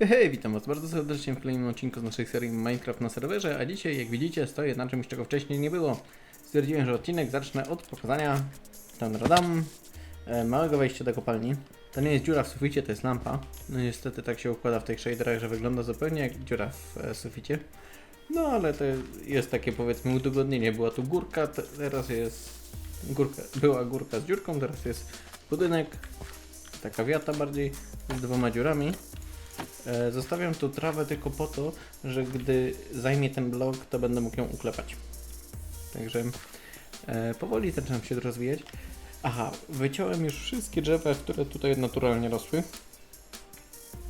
Hej, witam was bardzo serdecznie w kolejnym odcinku z naszej serii Minecraft na serwerze, a dzisiaj, jak widzicie, stoję na czymś, czego wcześniej nie było. Stwierdziłem, że odcinek zacznę od pokazania tam radam e, małego wejścia do kopalni. To nie jest dziura w suficie, to jest lampa. No niestety tak się układa w tych shaderach, że wygląda zupełnie jak dziura w e, suficie. No ale to jest takie powiedzmy udogodnienie. Była tu górka, te- teraz jest górka, była górka z dziurką, teraz jest budynek, taka wiata bardziej, z dwoma dziurami. E, Zostawiam tu trawę tylko po to, że gdy zajmie ten blok, to będę mógł ją uklepać. Także e, powoli zaczynam się rozwijać. Aha, wyciąłem już wszystkie drzewa, które tutaj naturalnie rosły.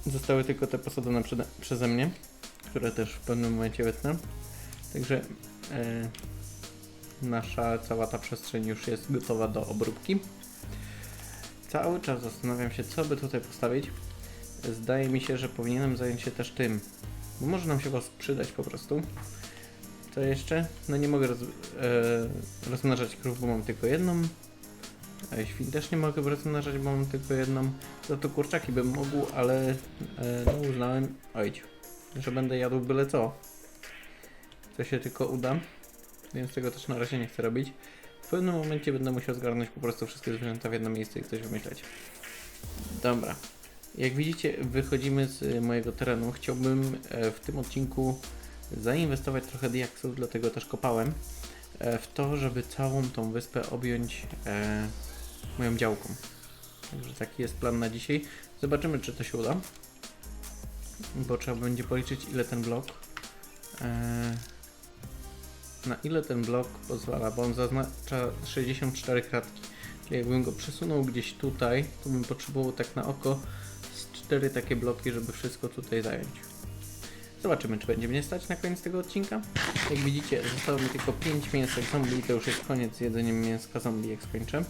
Zostały tylko te posadzone przede, przeze mnie, które też w pewnym momencie wytnę. Także e, nasza cała ta przestrzeń już jest gotowa do obróbki. Cały czas zastanawiam się, co by tutaj postawić. Zdaje mi się, że powinienem zająć się też tym. Bo może nam się was przydać po prostu. Co jeszcze? No nie mogę roz, e, rozmnażać krów, bo mam tylko jedną. E, świn też nie mogę rozmnażać, bo mam tylko jedną. Za to kurczaki bym mógł, ale e, no uznałem, ojć, że będę jadł byle co. Co się tylko uda. Więc tego też na razie nie chcę robić. W pewnym momencie będę musiał zgarnąć po prostu wszystkie zwierzęta w jedno miejsce i coś wymyśleć. Dobra. Jak widzicie, wychodzimy z y, mojego terenu. Chciałbym e, w tym odcinku zainwestować trochę diaksów, dlatego też kopałem e, w to, żeby całą tą wyspę objąć e, moją działką. Także taki jest plan na dzisiaj. Zobaczymy, czy to się uda. Bo trzeba będzie policzyć, ile ten blok. E, na ile ten blok pozwala, bo on zaznacza 64 kratki. Czyli jakbym go przesunął gdzieś tutaj, to bym potrzebował tak na oko cztery takie bloki, żeby wszystko tutaj zająć. Zobaczymy, czy będzie mnie stać na koniec tego odcinka. Jak widzicie, zostało mi tylko 5 mięsek zombie to już jest koniec z jedzeniem mięska zombie, jak skończę.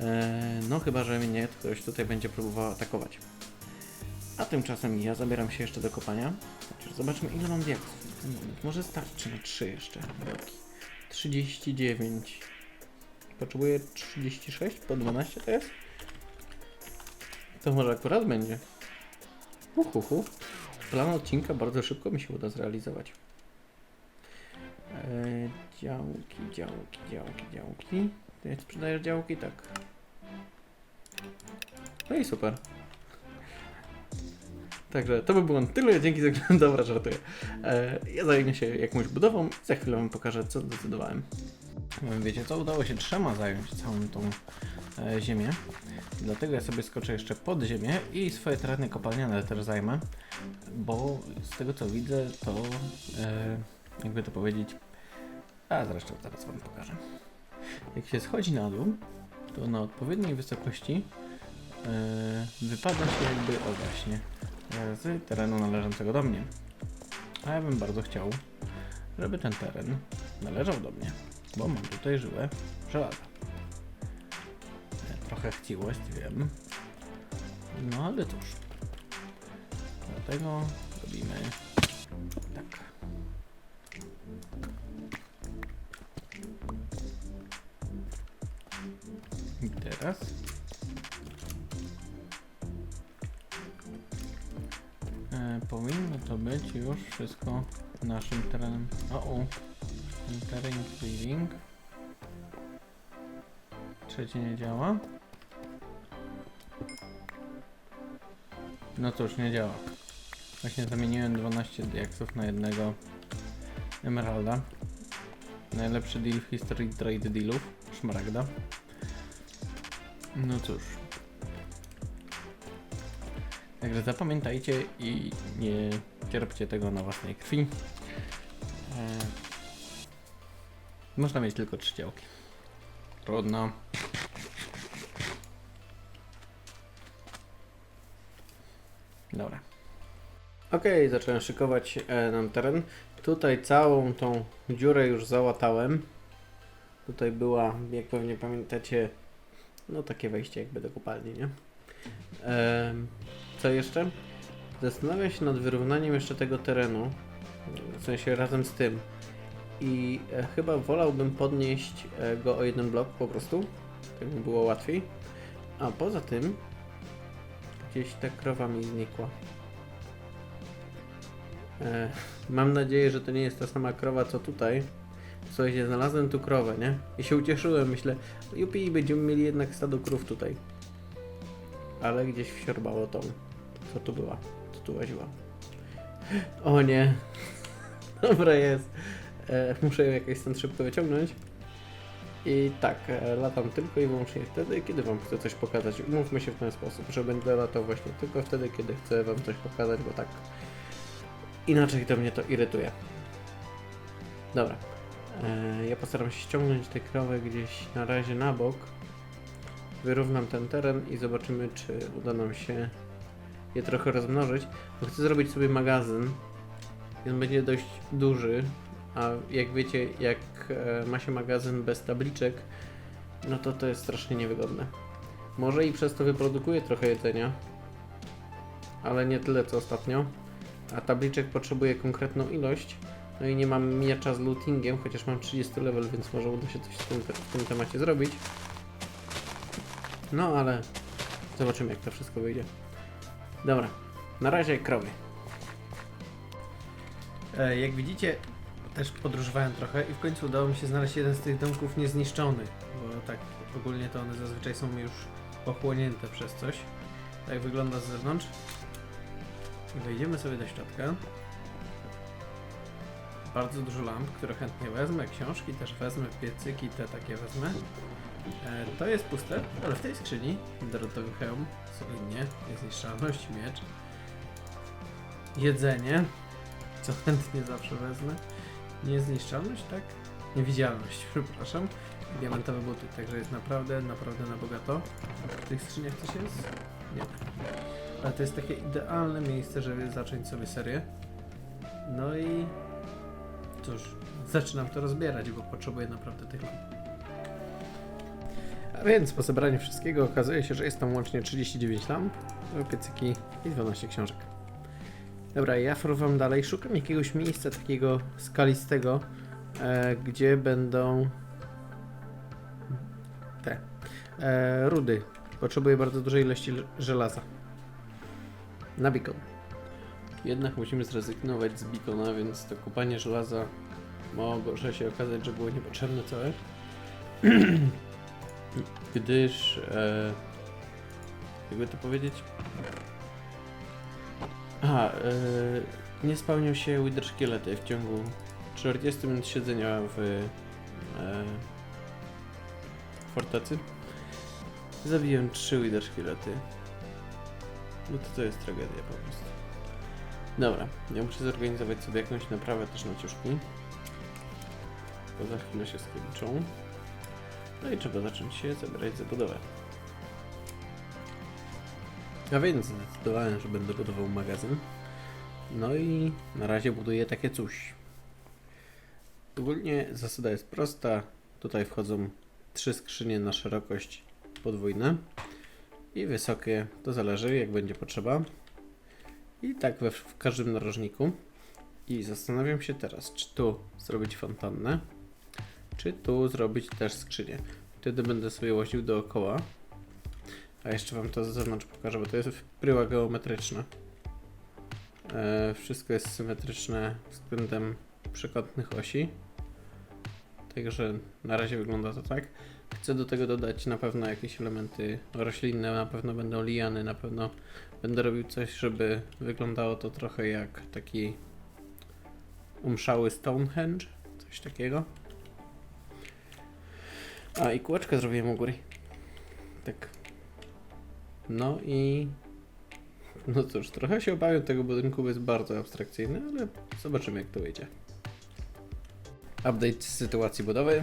Eee, no chyba, że mnie ktoś tutaj będzie próbował atakować. A tymczasem ja zabieram się jeszcze do kopania. Chociaż zobaczmy, ile mam diaksów. Ten moment. Może starczy na 3 jeszcze bloki. 39. Potrzebuję 36 po 12 to jest? To może akurat będzie. Uhuhu. Plan odcinka bardzo szybko mi się uda zrealizować. Eee, działki, działki, działki, działki. Ty sprzedajesz działki? Tak. No i super. Także to by było na tyle. Dzięki za oglądanie. Dobra, żartuję. Eee, ja zajmę się jakąś budową i za chwilę wam pokażę, co zdecydowałem. Wiecie co, udało się trzema zająć całą tą e, ziemię. Dlatego ja sobie skoczę jeszcze pod ziemię i swoje tereny kopalniane też zajmę, bo z tego co widzę, to e, jakby to powiedzieć, a zresztą zaraz wam pokażę. Jak się schodzi na dół, to na odpowiedniej wysokości e, wypada się jakby, o właśnie, e, z terenu należącego do mnie. A ja bym bardzo chciał, żeby ten teren należał do mnie bo mam tutaj żyłę żelaza. Trochę chciwość, wiem. No ale cóż. Dlatego robimy tak. I teraz e, powinno to być już wszystko naszym terenem. O, o. Entering clearing. Trzecie nie działa. No cóż, nie działa. Właśnie zamieniłem 12 diaksów na jednego emeralda. Najlepszy deal w historii trade dealów. Szmaragda. No cóż. Także zapamiętajcie i nie cierpcie tego na własnej krwi. E, można mieć tylko trzy działki. Trudno. Dobra. Okej, zacząłem szykować e, nam teren. Tutaj całą tą dziurę już załatałem. Tutaj była, jak pewnie pamiętacie, no takie wejście jakby do kopalni, nie? Em, co jeszcze? Zastanawiam się nad wyrównaniem jeszcze tego terenu. W sensie razem z tym i e, chyba wolałbym podnieść e, go o jeden blok po prostu, tak by było łatwiej. A poza tym gdzieś ta krowa mi znikła. E, mam nadzieję, że to nie jest ta sama krowa co tutaj. Słuchajcie, znalazłem tu krowę, nie? I się ucieszyłem, myślę, jupi, będziemy mieli jednak stado krów tutaj. Ale gdzieś wsiorbało tą. Co tu była? Co tu łaziła? O nie. Dobra jest. E, muszę ją jakoś stąd szybko wyciągnąć. I tak, e, latam tylko i wyłącznie wtedy, kiedy Wam chcę coś pokazać. Umówmy się w ten sposób, że będę latał właśnie tylko wtedy, kiedy chcę Wam coś pokazać, bo tak inaczej to mnie to irytuje. Dobra. E, ja postaram się ściągnąć tę krowę gdzieś na razie na bok. Wyrównam ten teren i zobaczymy, czy uda nam się je trochę rozmnożyć. Bo chcę zrobić sobie magazyn. On będzie dość duży, a jak wiecie, jak e, ma się magazyn bez tabliczek, no to to jest strasznie niewygodne. Może i przez to wyprodukuję trochę jedzenia, ale nie tyle co ostatnio. A tabliczek potrzebuję konkretną ilość. No i nie mam miecza z lootingiem, chociaż mam 30 level, więc może uda się coś w tym, w tym temacie zrobić. No ale zobaczymy jak to wszystko wyjdzie. Dobra, na razie krowy. E, jak widzicie, też podróżowałem trochę i w końcu udało mi się znaleźć jeden z tych domków niezniszczony, bo tak ogólnie to one zazwyczaj są już pochłonięte przez coś. Tak wygląda z zewnątrz. I wejdziemy sobie do środka. Bardzo dużo lamp, które chętnie wezmę, książki też wezmę, piecyki te takie wezmę. E, to jest puste, ale w tej skrzyni dorotowy hełm, solidnie, niezniszczalność, miecz, jedzenie, co chętnie zawsze wezmę. Niezniszczalność, tak? Niewidzialność, przepraszam. Diamentowe buty, także jest naprawdę, naprawdę na bogato. W tych skrzyniach coś jest? Nie. Ale to jest takie idealne miejsce, żeby zacząć sobie serię. No i cóż, zaczynam to rozbierać, bo potrzebuję naprawdę tych lamp. A więc po zebraniu wszystkiego okazuje się, że jest tam łącznie 39 lamp, dwa piecyki i 12 książek. Dobra, ja fruwam dalej. Szukam jakiegoś miejsca takiego skalistego, e, gdzie będą te e, rudy. Potrzebuję bardzo dużej ilości żelaza. Na beacon. Jednak musimy zrezygnować z beacona, więc to kupanie żelaza może się okazać, że było niepotrzebne całe. Gdyż, e, jakby to powiedzieć, Aha, yy, nie spełnią się Wither szkielety w ciągu 40 minut siedzenia w e, fortecy. Zabiłem 3 Wither szkielety. No to to jest tragedia po prostu. Dobra, ja muszę zorganizować sobie jakąś naprawę też na ciuszki. Bo za chwilę się skończą. No i trzeba zacząć się zabierać za budowę. A więc zdecydowałem, że będę budował magazyn. No i na razie buduję takie coś. Ogólnie zasada jest prosta. Tutaj wchodzą trzy skrzynie na szerokość podwójne i wysokie, to zależy jak będzie potrzeba. I tak we, w każdym narożniku. I zastanawiam się teraz, czy tu zrobić fontannę, czy tu zrobić też skrzynię. Wtedy będę sobie łaził dookoła. A jeszcze wam to z zewnątrz pokażę, bo to jest bryła geometryczna. E, wszystko jest symetryczne względem przekątnych osi. Także na razie wygląda to tak. Chcę do tego dodać na pewno jakieś elementy roślinne, na pewno będą liany, na pewno będę robił coś, żeby wyglądało to trochę jak taki umszały Stonehenge, coś takiego. A i kółeczkę zrobiłem u góry. Tak no i. No cóż, trochę się obawiam tego budynku, bo jest bardzo abstrakcyjny, ale zobaczymy jak to wyjdzie. Update sytuacji budowy.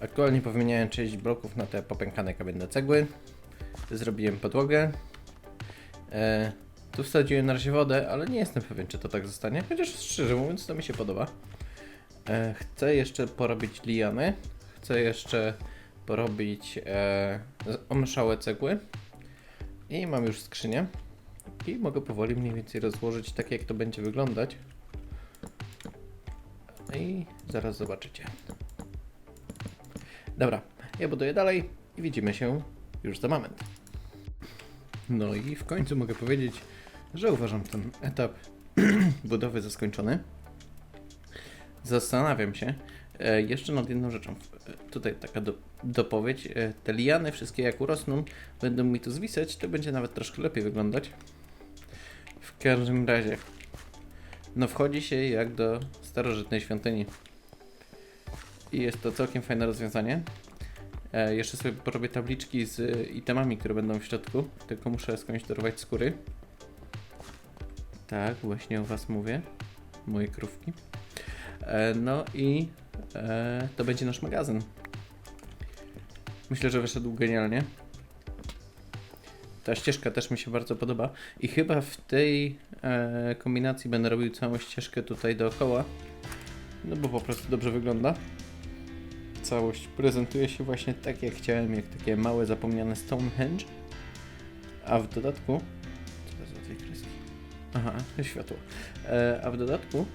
Aktualnie powymieniałem część bloków na te popękane kamienne cegły. Zrobiłem podłogę. E, tu wsadziłem na razie wodę, ale nie jestem pewien, czy to tak zostanie. Chociaż szczerze mówiąc, to mi się podoba. E, chcę jeszcze porobić liany. Chcę jeszcze porobić e, omszałe cegły. I mam już skrzynię. I mogę powoli mniej więcej rozłożyć tak, jak to będzie wyglądać. I zaraz zobaczycie. Dobra, ja buduję dalej i widzimy się już za moment. No i w końcu mogę powiedzieć, że uważam ten etap budowy za skończony. Zastanawiam się jeszcze nad jedną rzeczą. E, Tutaj taka do, dopowiedź. E, te liany wszystkie jak urosną, będą mi tu zwisać, to będzie nawet troszkę lepiej wyglądać. W każdym razie, no wchodzi się jak do starożytnej świątyni. I jest to całkiem fajne rozwiązanie. E, jeszcze sobie porobię tabliczki z e, itemami, które będą w środku, tylko muszę skonstruować skóry. Tak, właśnie o Was mówię, moje krówki. E, no i e, to będzie nasz magazyn. Myślę, że wyszedł genialnie. Ta ścieżka też mi się bardzo podoba i chyba w tej e, kombinacji będę robił całą ścieżkę tutaj dookoła, no bo po prostu dobrze wygląda. Całość prezentuje się właśnie tak jak chciałem, jak takie małe zapomniane Stonehenge. A w dodatku... Co to za dwie kreski? Aha, światło. E, a w dodatku,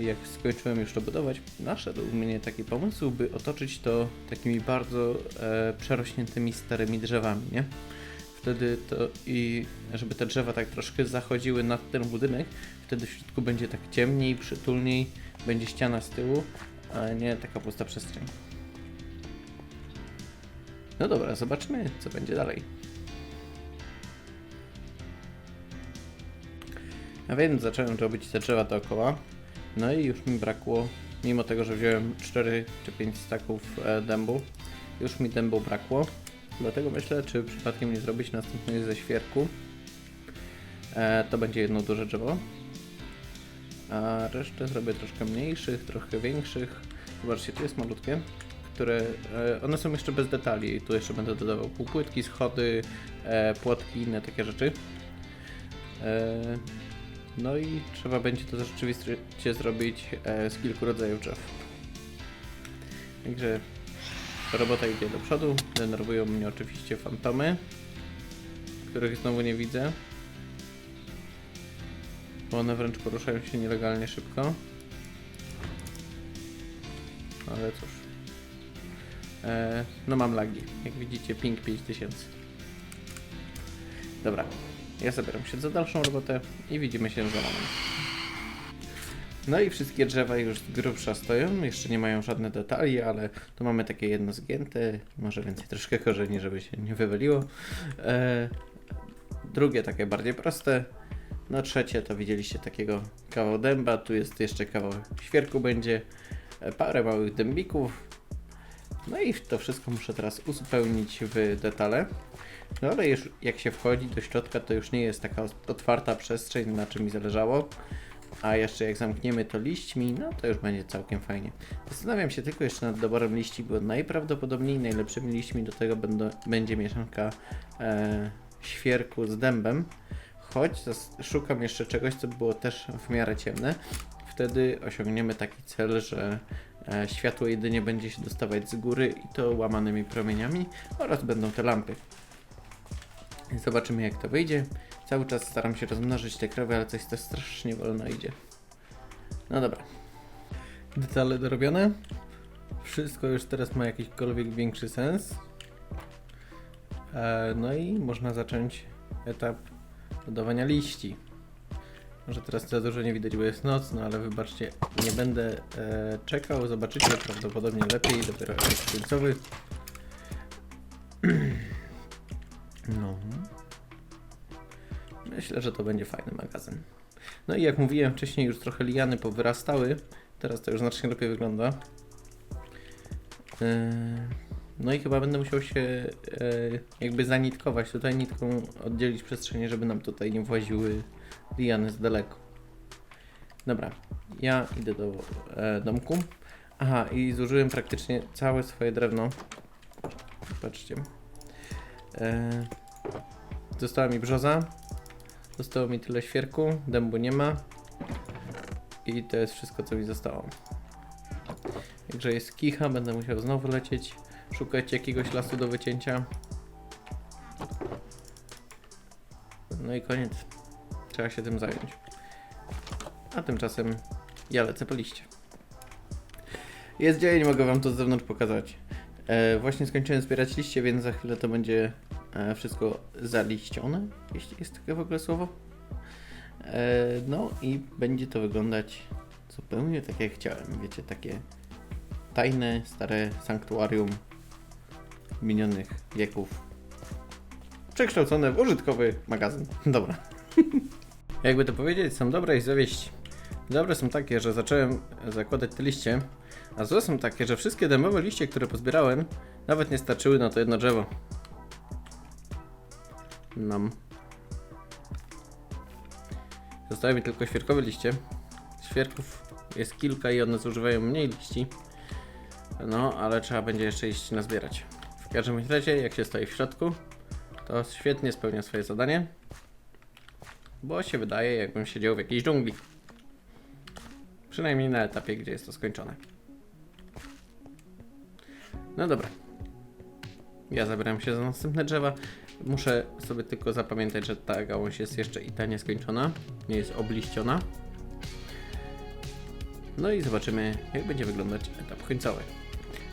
jak skończyłem już to budować, naszedł mnie taki pomysł, by otoczyć to takimi bardzo e, przerośniętymi starymi drzewami, nie? Wtedy to i żeby te drzewa tak troszkę zachodziły nad ten budynek, wtedy w środku będzie tak ciemniej, przytulniej, będzie ściana z tyłu, a nie taka pusta przestrzeń. No dobra, zobaczmy, co będzie dalej. A więc zacząłem robić te drzewa dookoła. No i już mi brakło, mimo tego, że wziąłem 4 czy 5 staków e, dębu, już mi dębu brakło. Dlatego myślę, czy przypadkiem nie zrobić następnej ze świerku. E, to będzie jedno duże drzewo. A resztę zrobię troszkę mniejszych, trochę większych. Zobaczcie, tu jest malutkie, które e, one są jeszcze bez detali. Tu jeszcze będę dodawał półpłytki, schody, e, płotki i inne takie rzeczy. E, no i trzeba będzie to rzeczywiście zrobić e, z kilku rodzajów drzew. Także robota idzie do przodu. Denerwują mnie oczywiście fantomy, których znowu nie widzę. Bo one wręcz poruszają się nielegalnie szybko. Ale cóż. E, no mam lagi. Jak widzicie, ping 5000. Dobra. Ja zabieram się za dalszą robotę i widzimy się za moment. No i wszystkie drzewa już grubsza stoją, jeszcze nie mają żadne detali, ale tu mamy takie jedno zgięte, może więcej troszkę korzeni, żeby się nie wywaliło. E, drugie takie bardziej proste. No trzecie to widzieliście takiego kawał dęba, tu jest jeszcze kawał świerku będzie, e, parę małych dębików. No i to wszystko muszę teraz uzupełnić w detale. No ale już jak się wchodzi do środka, to już nie jest taka otwarta przestrzeń, na czym mi zależało. A jeszcze jak zamkniemy to liśćmi, no to już będzie całkiem fajnie. Zastanawiam się tylko jeszcze nad doborem liści, bo najprawdopodobniej najlepszymi liśćmi do tego będą, będzie mieszanka e, świerku z dębem. Choć szukam jeszcze czegoś, co było też w miarę ciemne. Wtedy osiągniemy taki cel, że światło jedynie będzie się dostawać z góry i to łamanymi promieniami oraz będą te lampy. Zobaczymy jak to wyjdzie. Cały czas staram się rozmnożyć te krowy, ale coś to strasznie wolno idzie. No dobra. Detale dorobione. Wszystko już teraz ma jakikolwiek większy sens. E, no i można zacząć etap dodawania liści. Może teraz za dużo nie widać, bo jest noc, no ale wybaczcie, nie będę e, czekał, zobaczycie prawdopodobnie lepiej, dopiero efekt końcowy. No. Myślę, że to będzie fajny magazyn. No i jak mówiłem wcześniej, już trochę liany powyrastały. Teraz to już znacznie lepiej wygląda. Yy, No i chyba będę musiał się yy, jakby zanitkować tutaj, nitką oddzielić przestrzenie, żeby nam tutaj nie właziły liany z daleko. Dobra, ja idę do e, domku. Aha, i zużyłem praktycznie całe swoje drewno. Patrzcie. E, została mi brzoza. Zostało mi tyle świerku, dębu nie ma. I to jest wszystko, co mi zostało. Także jest kicha, będę musiał znowu lecieć, szukać jakiegoś lasu do wycięcia. No i koniec. Trzeba się tym zająć. A tymczasem ja lecę po liście. Jest dzień, mogę wam to z zewnątrz pokazać. E, właśnie skończyłem zbierać liście, więc za chwilę to będzie e, wszystko zaliścione, jeśli jest takie w ogóle słowo. E, no i będzie to wyglądać zupełnie tak jak chciałem. Wiecie, takie tajne, stare sanktuarium minionych wieków. Przekształcone w użytkowy magazyn. Dobra. Jakby to powiedzieć, są dobre i złe wieści. Dobre są takie, że zacząłem zakładać te liście, a złe są takie, że wszystkie dębowe liście, które pozbierałem, nawet nie starczyły na to jedno drzewo. Nam. Zostały mi tylko świerkowe liście. Świerków jest kilka i one zużywają mniej liści. No, ale trzeba będzie jeszcze iść nazbierać. W każdym razie, jak się stoi w środku, to świetnie spełnia swoje zadanie. Bo się wydaje, jakbym siedział w jakiejś dżungli. Przynajmniej na etapie, gdzie jest to skończone. No dobra. Ja zabieram się za następne drzewa. Muszę sobie tylko zapamiętać, że ta gałąź jest jeszcze i ta nieskończona. Nie jest obliściona. No i zobaczymy, jak będzie wyglądać etap końcowy.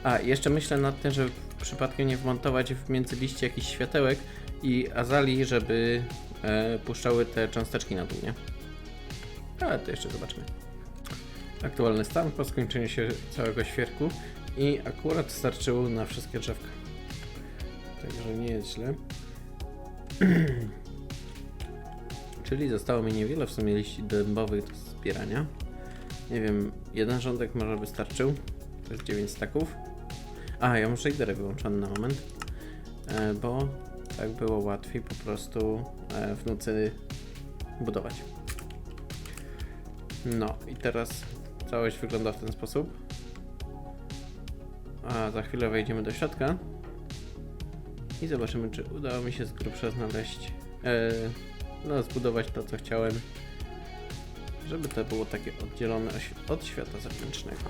A, jeszcze myślę nad tym, żeby przypadkiem nie wmontować w między liście jakiś światełek i azali, żeby e, puszczały te cząsteczki na dół, nie? Ale to jeszcze zobaczymy. Aktualny stan po skończeniu się całego świerku i akurat starczyło na wszystkie drzewka. Także nie jest źle. Czyli zostało mi niewiele w sumie liści dębowych do zbierania. Nie wiem, jeden rządek może wystarczył. To jest 9 staków. A, ja muszę shadery wyłączony na moment, e, bo tak było łatwiej po prostu e, w nocy budować. No i teraz całość wygląda w ten sposób. A za chwilę wejdziemy do środka i zobaczymy, czy udało mi się z grubsza znaleźć, e, no zbudować to, co chciałem, żeby to było takie oddzielone od świata zewnętrznego.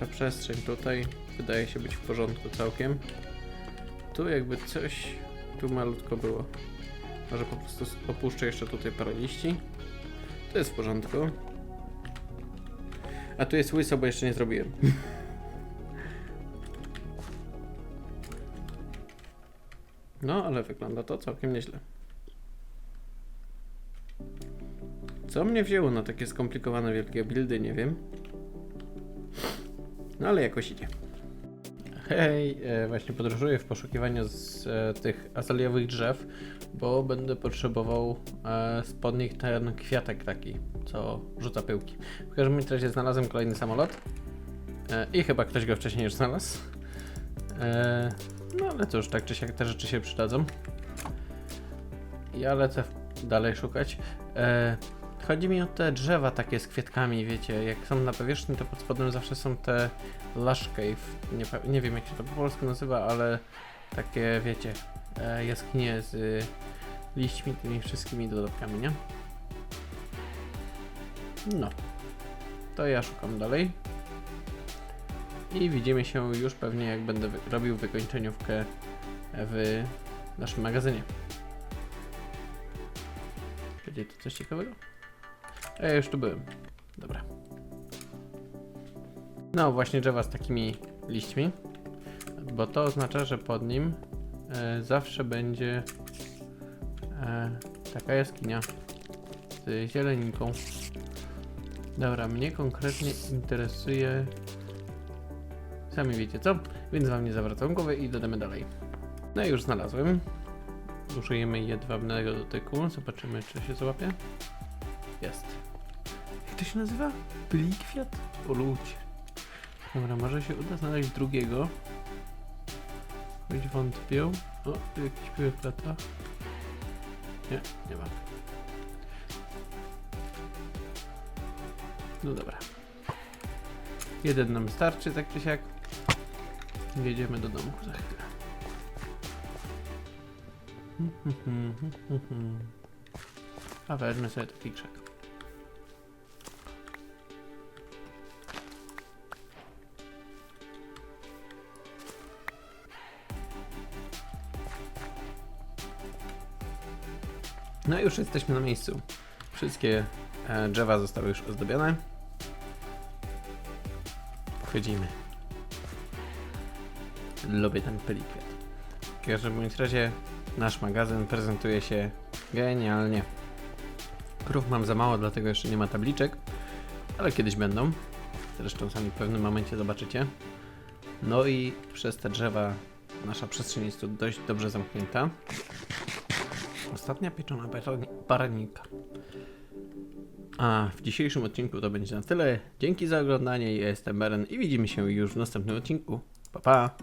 Ta przestrzeń tutaj wydaje się być w porządku całkiem. Tu jakby coś tu malutko było. Może po prostu opuszczę jeszcze tutaj parę liści. To jest w porządku. A tu jest łyso, bo jeszcze nie zrobiłem. No, ale wygląda to całkiem nieźle. Co mnie wzięło na takie skomplikowane wielkie buildy, nie wiem. No ale jakoś idzie. Hej, e, właśnie podróżuję w poszukiwaniu z e, tych azaliowych drzew, bo będę potrzebował e, spod nich ten kwiatek taki, co rzuca pyłki. W każdym razie znalazłem kolejny samolot i chyba ktoś go wcześniej już znalazł. No ale cóż, tak czy siak te rzeczy się przydadzą. Ja lecę dalej szukać. Chodzi mi o te drzewa takie z kwiatkami, wiecie, jak są na powierzchni, to pod spodem zawsze są te lush cave. Nie, nie wiem jak się to po polsku nazywa, ale takie, wiecie, e, jaskinie z y, liśćmi, tymi wszystkimi dodatkami, nie? No. To ja szukam dalej. I widzimy się już pewnie jak będę wy- robił wykończeniówkę w naszym magazynie. Będzie to coś ciekawego? Ja już tu byłem. Dobra. No właśnie drzewa z takimi liśćmi, bo to oznacza, że pod nim e, zawsze będzie e, taka jaskinia z zieleniką. Dobra, mnie konkretnie interesuje Sami wiecie co, więc wam nie zawracam głowy i dodamy dalej. No i już znalazłem. Użyjemy jedwabnego dotyku. Zobaczymy, czy się złapie. Jest. Się nazywa? Plikwiat? O ludzie. Dobra, może się uda znaleźć drugiego. Choć wątpię. O, tu jakiś lata. Nie, nie ma. No dobra. Jeden nam starczy, tak czy siak. Jedziemy do domku za chwilę. A wezmę sobie taki krzak. No i już jesteśmy na miejscu. Wszystkie e, drzewa zostały już ozdobione. Wchodzimy. Lubię ten pelikwiat. W każdym bądź razie nasz magazyn prezentuje się genialnie. Krów mam za mało, dlatego jeszcze nie ma tabliczek, ale kiedyś będą. Zresztą sami w pewnym momencie zobaczycie. No i przez te drzewa nasza przestrzeń jest tu dość dobrze zamknięta. Ostatnia pieczona barani- baraninka. A w dzisiejszym odcinku to będzie na tyle. Dzięki za oglądanie. Ja jestem Beren i widzimy się już w następnym odcinku. Pa pa!